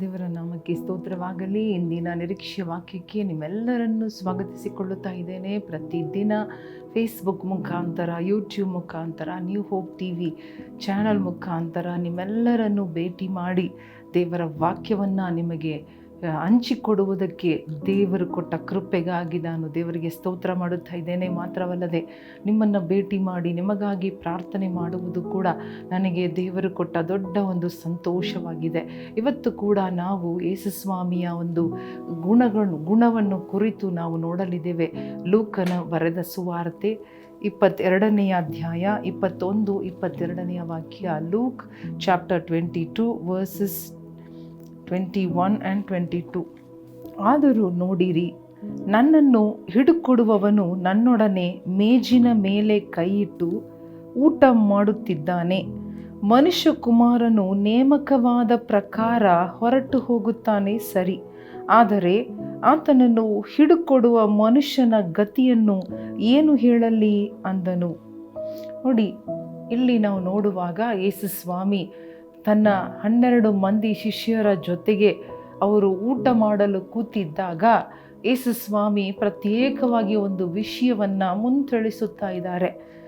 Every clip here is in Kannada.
ದೇವರ ನಾಮಕ್ಕೆ ಸ್ತೋತ್ರವಾಗಲಿ. ಇಂದಿನ ನಿರೀಕ್ಷೆ ವಾಕ್ಯಕ್ಕೆ ನಿಮ್ಮೆಲ್ಲರನ್ನು ಸ್ವಾಗತಿಸಿಕೊಳ್ಳುತ್ತಾ ಇದ್ದೇನೆ. ಪ್ರತಿದಿನ ಫೇಸ್ಬುಕ್ ಮುಖಾಂತರ ಯೂಟ್ಯೂಬ್ ಮುಖಾಂತರ new hope T V channel ಮುಖಾಂತರ ನಿಮ್ಮೆಲ್ಲರನ್ನು ಭೇಟಿ ಮಾಡಿ ದೇವರ ವಾಕ್ಯವನ್ನು ನಿಮಗೆ ಹಂಚಿಕೊಡುವುದಕ್ಕೆ ದೇವರು ಕೊಟ್ಟ ಕೃಪೆಗಾಗಿ ನಾನು ದೇವರಿಗೆ ಸ್ತೋತ್ರ ಮಾಡುತ್ತಾ ಇದ್ದೇನೆ. ಮಾತ್ರವಲ್ಲದೆ ನಿಮ್ಮನ್ನು ಭೇಟಿ ಮಾಡಿ ನಿಮಗಾಗಿ ಪ್ರಾರ್ಥನೆ ಮಾಡುವುದು ಕೂಡ ನನಗೆ ದೇವರು ಕೊಟ್ಟ ದೊಡ್ಡ ಒಂದು ಸಂತೋಷವಾಗಿದೆ. ಇವತ್ತು ಕೂಡ ನಾವು ಯೇಸುಸ್ವಾಮಿಯ ಒಂದು ಗುಣಗಳು, ಗುಣವನ್ನು ಕುರಿತು ನಾವು ನೋಡಲಿದ್ದೇವೆ. ಲೂಕನ ಬರೆದ ಸುವಾರ್ತೆ ಇಪ್ಪತ್ತೆರಡನೆಯ ಅಧ್ಯಾಯ, ಇಪ್ಪತ್ತೊಂದು ಇಪ್ಪತ್ತೆರಡನೆಯ ವಾಕ್ಯ, Luke chapter twenty two verses twenty one and twenty two ಆದರೂ ನೋಡಿರಿ, ನನ್ನನ್ನು ಹಿಡುಕೊಡುವವನು ನನ್ನೊಡನೆ ಮೇಜಿನ ಮೇಲೆ ಕೈಯಿಟ್ಟು ಊಟ ಮಾಡುತ್ತಿದ್ದಾನೆ. ಮನುಷ್ಯ ಕುಮಾರನು ನೇಮಕವಾದ ಪ್ರಕಾರ ಹೊರಟು ಹೋಗುತ್ತಾನೆ ಸರಿ, ಆದರೆ ಆತನನ್ನು ಹಿಡುಕೊಡುವ ಮನುಷ್ಯನ ಗತಿಯನ್ನು ಏನು ಹೇಳಲಿ ಅಂದನು. ನೋಡಿ, ಇಲ್ಲಿ ನಾವು ನೋಡುವಾಗ ಯೇಸು ಸ್ವಾಮಿ ತನ್ನ ಹನ್ನೆರಡು ಮಂದಿ ಶಿಷ್ಯರ ಜೊತೆಗೆ ಅವರು ಊಟ ಮಾಡಲು ಕೂತಿದ್ದಾಗ ಯೇಸು ಸ್ವಾಮಿ ಪ್ರತ್ಯೇಕವಾಗಿ ಒಂದು ವಿಷಯವನ್ನು ಮುಂತಿಳಿಸುತ್ತಾ ಇದ್ದಾರೆ.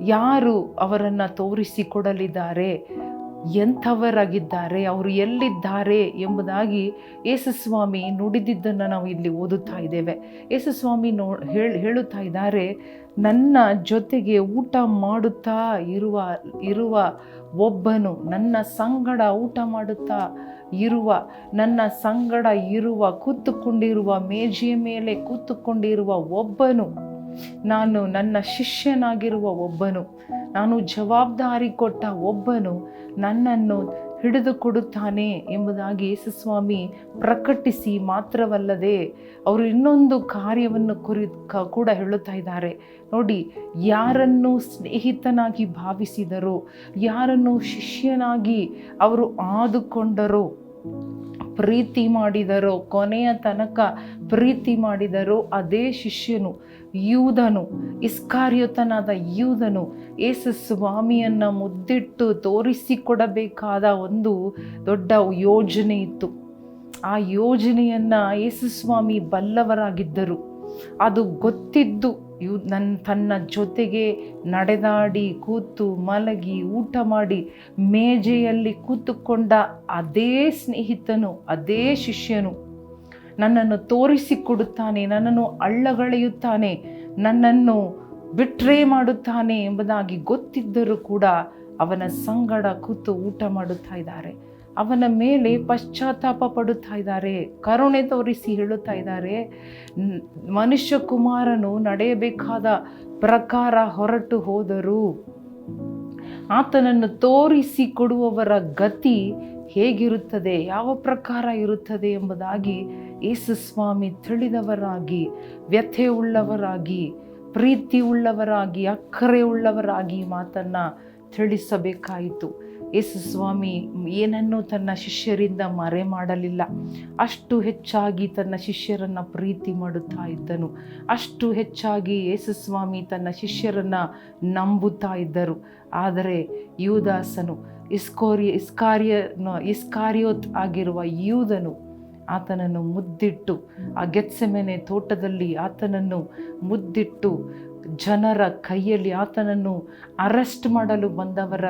ಯಾರು ಅವರನ್ನು ತೋರಿಸಿಕೊಡಲಿದ್ದಾರೆ? ಎಂಥವರಾಗಿದ್ದಾರೆ, ಅವರು ಎಲ್ಲಿದ್ದಾರೆ ಎಂಬುದಾಗಿ ಯೇಸುಸ್ವಾಮಿ ನುಡಿದಿದ್ದನ್ನು ನಾವು ಇಲ್ಲಿ ಓದುತ್ತಾ ಇದ್ದೇವೆ. ಯೇಸುಸ್ವಾಮಿ ನೋ, ಹೇಳಿ, ಹೇಳುತ್ತಾ ಇದ್ದಾರೆ, ನನ್ನ ಜೊತೆಗೆ ಊಟ ಮಾಡುತ್ತಾ ಇರುವ ಇರುವ ಒಬ್ಬನು, ನನ್ನ ಸಂಗಡ ಊಟ ಮಾಡುತ್ತಾ ಇರುವ, ನನ್ನ ಸಂಗಡ ಇರುವ, ಕೂತುಕೊಂಡಿರುವ, ಮೇಜೆಯ ಮೇಲೆ ಕೂತುಕೊಂಡಿರುವ ಒಬ್ಬನು, ನಾನು ನನ್ನ ಶಿಷ್ಯನಾಗಿರುವ ಒಬ್ಬನು ನಾನು ಜವಾಬ್ದಾರಿ ಕೊಟ್ಟ ಒಬ್ಬನು ನನ್ನನ್ನು ಹಿಡಿದು ಕೊಡುತ್ತಾನೆ ಎಂಬುದಾಗಿ ಯೇಸುಸ್ವಾಮಿ ಪ್ರಕಟಿಸಿ ಮಾತ್ರವಲ್ಲದೆ ಅವರು ಇನ್ನೊಂದು ಕಾರ್ಯವನ್ನು ಕುರಿ ಕೂಡ ಹೇಳುತ್ತಾ ಇದ್ದಾರೆ. ನೋಡಿ, ಯಾರನ್ನು ಸ್ನೇಹಿತನಾಗಿ ಭಾವಿಸಿದರು, ಯಾರನ್ನು ಶಿಷ್ಯನಾಗಿ ಅವರು ಆದುಕೊಂಡರು, ಪ್ರೀತಿ ಮಾಡಿದರೋ, ಕೊನೆಯ ತನಕ ಪ್ರೀತಿ ಮಾಡಿದರೋ, ಅದೇ ಶಿಷ್ಯನು ಯೂದನು, ಇಸ್ಕಾರ್ಯುತನಾದ ಯೂದನು ಯೇಸು ಸ್ವಾಮಿಯನ್ನು ಮುದ್ದಿಟ್ಟು ತೋರಿಸಿಕೊಡಬೇಕಾದ ಒಂದು ದೊಡ್ಡ ಯೋಜನೆ ಇತ್ತು. ಆ ಯೋಜನೆಯನ್ನು ಯೇಸು ಸ್ವಾಮಿ ಬಲ್ಲವರಾಗಿದ್ದರು. ಅದು ಗೊತ್ತಿದ್ದು ಯು ನನ್ನ ತನ್ನ ಜೊತೆಗೆ ನಡೆದಾಡಿ, ಕೂತು, ಮಲಗಿ, ಊಟ ಮಾಡಿ, ಮೇಜೆಯಲ್ಲಿ ಕೂತುಕೊಂಡ ಅದೇ ಸ್ನೇಹಿತನು, ಅದೇ ಶಿಷ್ಯನು. ನನ್ನನ್ನು ತೋರಿಸಿಕೊಡುತ್ತಾನೆ ನನ್ನನ್ನು ಅಳ್ಳಗಳೆಯುತ್ತಾನೆ ನನ್ನನ್ನು ಬಿಟ್ರೇ ಮಾಡುತ್ತಾನೆ ಎಂಬುದಾಗಿ ಗೊತ್ತಿದ್ದರೂ ಕೂಡ ಅವನ ಸಂಗಡ ಕೂತು ಊಟ ಮಾಡುತ್ತಾ ಇದ್ದಾರೆ. ಅವನ ಮೇಲೆ ಪಶ್ಚಾತ್ತಾಪ ಪಡುತ್ತಾ ಇದ್ದಾರೆ, ಕರುಣೆ ತೋರಿಸಿ ಹೇಳುತ್ತಾ ಇದ್ದಾರೆ. ಮನುಷ್ಯ ಕುಮಾರನು ನಡೆಯಬೇಕಾದ ಪ್ರಕಾರ ಹೊರಟು ಹೋದರು ಆತನನ್ನು ತೋರಿಸಿ ಕೊಡುವವರ ಗತಿ ಹೇಗಿರುತ್ತದೆ, ಯಾವ ಪ್ರಕಾರ ಇರುತ್ತದೆ ಎಂಬುದಾಗಿ ಯೇಸು ಸ್ವಾಮಿ ತಿಳಿದವರಾಗಿ ವ್ಯಥೆ ಉಳ್ಳವರಾಗಿ ಪ್ರೀತಿ ಉಳ್ಳವರಾಗಿ ಅಕ್ಕರೆ ಉಳ್ಳವರಾಗಿ ಮಾತನ್ನು ತಿಳಿಸಬೇಕಾಯಿತು. ಯೇಸು ಸ್ವಾಮಿ ಏನನ್ನೂ ತನ್ನ ಶಿಷ್ಯರಿಂದ ಮರೆ ಮಾಡಲಿಲ್ಲ ಅಷ್ಟು ಹೆಚ್ಚಾಗಿ ತನ್ನ ಶಿಷ್ಯರನ್ನು ಪ್ರೀತಿ ಮಾಡುತ್ತಾ ಇದ್ದನು. ಅಷ್ಟು ಹೆಚ್ಚಾಗಿ ಯೇಸು ಸ್ವಾಮಿ ತನ್ನ ಶಿಷ್ಯರನ್ನು ನಂಬುತ್ತಾ ಇದ್ದರು. ಆದರೆ ಯೂದಾಸನು, ಇಸ್ಕೋರಿ ಇಸ್ಕಾರ್ಯ ಇಸ್ಕಾರ್ಯೋತ್ ಆಗಿರುವ ಯೂದನು ಆತನನ್ನು ಮುದ್ದಿಟ್ಟು, ಆ ಗೆತ್ಸೆಮೆನೆ ತೋಟದಲ್ಲಿ ಆತನನ್ನು ಮುದ್ದಿಟ್ಟು, ಜನರ ಕೈಯಲ್ಲಿ ಆತನನ್ನು ಅರೆಸ್ಟ್ ಮಾಡಲು ಬಂದವರ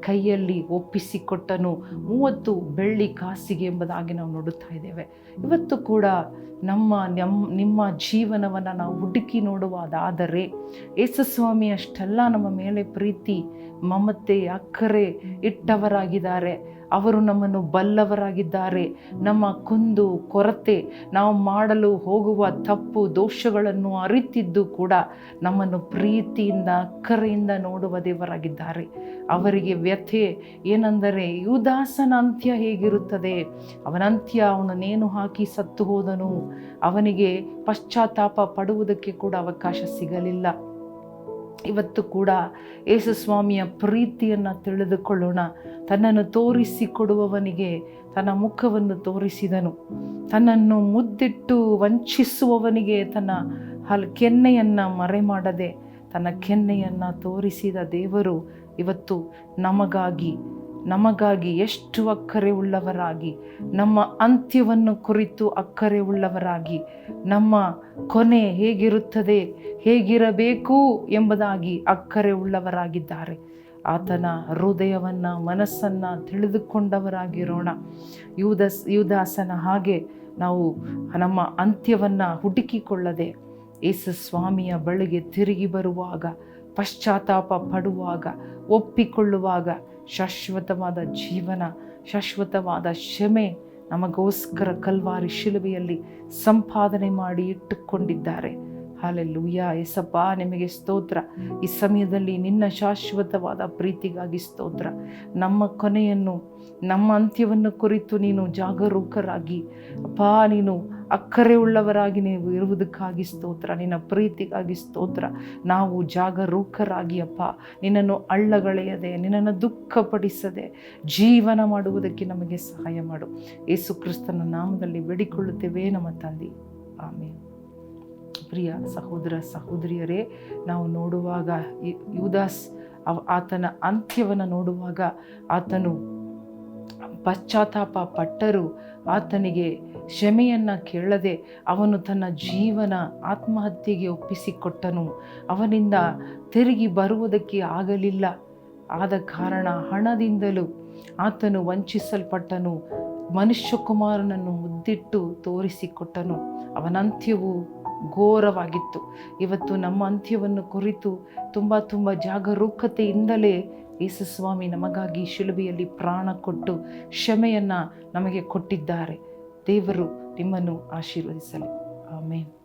ಕೈಯಲ್ಲಿ ಒಪ್ಪಿಸಿಕೊಟ್ಟನು. ಮೂವತ್ತು ಬೆಳ್ಳಿ ಕಾಸಿಗೆ ಎಂಬುದಾಗಿ ನಾವು ನೋಡುತ್ತಾ ಇದ್ದೇವೆ. ಇವತ್ತು ಕೂಡ ನಮ್ಮ ನಮ್, ನಿಮ್ಮ ಜೀವನವನ್ನು ನಾವು ಹುಡುಕಿ ನೋಡುವುದಾದರೆ ಯೇಸುಸ್ವಾಮಿ ಅಷ್ಟೆಲ್ಲ ನಮ್ಮ ಮೇಲೆ ಪ್ರೀತಿ, ಮಮತೆ, ಅಕ್ಕರೆ ಇಟ್ಟವರಾಗಿದ್ದಾರೆ. ಅವರು ನಮ್ಮನ್ನು ಬಲ್ಲವರಾಗಿದ್ದಾರೆ. ನಮ್ಮ ಕುಂದು ಕೊರತೆ, ನಾವು ಮಾಡಲು ಹೋಗುವ ತಪ್ಪು ದೋಷಗಳನ್ನು ಅರಿತಿದ್ದು ಕೂಡ ನಮ್ಮನ್ನು ಪ್ರೀತಿಯಿಂದ, ಅಕ್ಕರೆಯಿಂದ ನೋಡುವ ದೇವರಾಗಿದ್ದಾರೆ. ಅವರಿಗೆ ವ್ಯಥೆ ಏನೆಂದರೆ, ಯುದಾಸನ ಅಂತ್ಯ ಹೇಗಿರುತ್ತದೆ? ಅವನ ಅಂತ್ಯ ಅವನು ನೇಣು ಹಾಕಿ ಸತ್ತು ಹೋದನು. ಅವನಿಗೆ ಪಶ್ಚಾತ್ತಾಪ ಪಡುವುದಕ್ಕೆ ಕೂಡ ಅವಕಾಶ ಸಿಗಲಿಲ್ಲ. ಇವತ್ತು ಕೂಡ ಯೇಸುಸ್ವಾಮಿಯ ಪ್ರೀತಿಯನ್ನು ತಿಳಿದುಕೊಳ್ಳೋಣ. ತನ್ನನ್ನು ತೋರಿಸಿಕೊಡುವವನಿಗೆ ತನ್ನ ಮುಖವನ್ನು ತೋರಿಸಿದನು. ತನ್ನನ್ನು ಮುದ್ದಿಟ್ಟು ವಂಚಿಸುವವನಿಗೆ ತನ್ನ ಹಲ್ ಕೆನ್ನೆಯನ್ನು ಮರೆ ಮಾಡದೆ ತನ್ನ ಕೆನ್ನೆಯನ್ನು ತೋರಿಸಿದ ದೇವರು ಇವತ್ತು ನಮಗಾಗಿ. ನಮಗಾಗಿ ಎಷ್ಟು ಅಕ್ಕರೆ ಉಳ್ಳವರಾಗಿ, ನಮ್ಮ ಅಂತ್ಯವನ್ನು ಕುರಿತು ಅಕ್ಕರೆ ಉಳ್ಳವರಾಗಿ, ನಮ್ಮ ಕೊನೆ ಹೇಗಿರುತ್ತದೆ, ಹೇಗಿರಬೇಕು ಎಂಬುದಾಗಿ ಅಕ್ಕರೆ ಉಳ್ಳವರಾಗಿದ್ದಾರೆ. ಆತನ ಹೃದಯವನ್ನು, ಮನಸ್ಸನ್ನು ತಿಳಿದುಕೊಂಡವರಾಗಿರೋಣ. ಯುವದಸ್ ಯುವದಾಸನ ಹಾಗೆ ನಾವು ನಮ್ಮ ಅಂತ್ಯವನ್ನು ಹುಡುಕಿಕೊಳ್ಳದೆ, ಯೇಸು ಸ್ವಾಮಿಯ ಬಳಿಗೆ ತಿರುಗಿ ಬರುವಾಗ, ಪಶ್ಚಾತ್ತಾಪ ಪಡುವಾಗ, ಒಪ್ಪಿಕೊಳ್ಳುವಾಗ ಶಾಶ್ವತವಾದ ಜೀವನ, ಶಾಶ್ವತವಾದ ಕ್ಷಮೆ ನಮಗೋಸ್ಕರ ಕಲ್ವಾರಿ ಶಿಲುಬೆಯಲ್ಲಿ ಸಂಪಾದನೆ ಮಾಡಿ ಇಟ್ಟುಕೊಂಡಿದ್ದಾರೆ. ಹಾಲೆಲ್ಲೂಯ್ಯ ಎಸಪ್ಪ ನಿಮಗೆ ಸ್ತೋತ್ರ. ಈ ಸಮಯದಲ್ಲಿ ನಿನ್ನ ಶಾಶ್ವತವಾದ ಪ್ರೀತಿಗಾಗಿ ಸ್ತೋತ್ರ. ನಮ್ಮ ಕೊನೆಯನ್ನು, ನಮ್ಮ ಅಂತ್ಯವನ್ನು ಕುರಿತು ನೀನು ಜಾಗರೂಕರಾಗಿ, ಅಪ್ಪ, ನೀನು ಅಕ್ಕರೆ ಉಳ್ಳವರಾಗಿ ನೀವು ಇರುವುದಕ್ಕಾಗಿ ಸ್ತೋತ್ರ, ನಿನ್ನ ಪ್ರೀತಿಗಾಗಿ ಸ್ತೋತ್ರ. ನಾವು ಜಾಗರೂಕರಾಗಿ, ಅಪ್ಪ, ನಿನ್ನನ್ನು ಅಳ್ಳಗಳೆಯದೆ ನಿನ್ನನ್ನು ದುಃಖಪಡಿಸದೆ ಜೀವನ ಮಾಡುವುದಕ್ಕೆ ನಮಗೆ ಸಹಾಯ ಮಾಡು. ಯೇಸು ಕ್ರಿಸ್ತನ ನಾಮದಲ್ಲಿ ಬೇಡಿಕೊಳ್ಳುತ್ತೇವೆ ನಮ್ಮ ತಂದೆ. ಆಮೇಲೆ ಪ್ರಿಯ ಸಹೋದರ, ಸಹೋದರಿಯರೇ, ನಾವು ನೋಡುವಾಗ ಯುದಾಸ್ ಆತನ ಅಂತ್ಯವನ್ನು ನೋಡುವಾಗ ಆತನು ಪಶ್ಚಾತ್ತಾಪ ಪಟ್ಟರು ಆತನಿಗೆ ಕ್ಷಮೆಯನ್ನು ಕೇಳದೆ ಅವನು ತನ್ನ ಜೀವನ ಆತ್ಮಹತ್ಯೆಗೆ ಒಪ್ಪಿಸಿಕೊಟ್ಟನು. ಅವನಿಂದ ತಿರುಗಿ ಬರುವುದಕ್ಕೆ ಆಗಲಿಲ್ಲ. ಆದ ಕಾರಣ ಹಣದಿಂದಲೂ ಆತನು ವಂಚಿಸಲ್ಪಟ್ಟನು. ಮನುಷ್ಯಕುಮಾರನನ್ನು ಮುದ್ದಿಟ್ಟು ತೋರಿಸಿಕೊಟ್ಟನು. ಅವನ ಅಂತ್ಯವು ಘೋರವಾಗಿತ್ತು. ಇವತ್ತು ನಮ್ಮ ಅಂತ್ಯವನ್ನು ಕುರಿತು ತುಂಬ ತುಂಬ ಜಾಗರೂಕತೆಯಿಂದಲೇ ಯೇಸುಸ್ವಾಮಿ ನಮಗಾಗಿ ಶಿಲುಬೆಯಲ್ಲಿ ಪ್ರಾಣ ಕೊಟ್ಟು ಕ್ಷಮೆಯನ್ನು ನಮಗೆ ಕೊಟ್ಟಿದ್ದಾರೆ. ದೇವರು ನಿಮ್ಮನ್ನು ಆಶೀರ್ವದಿಸಲಿ. ಆಮೇಲೆ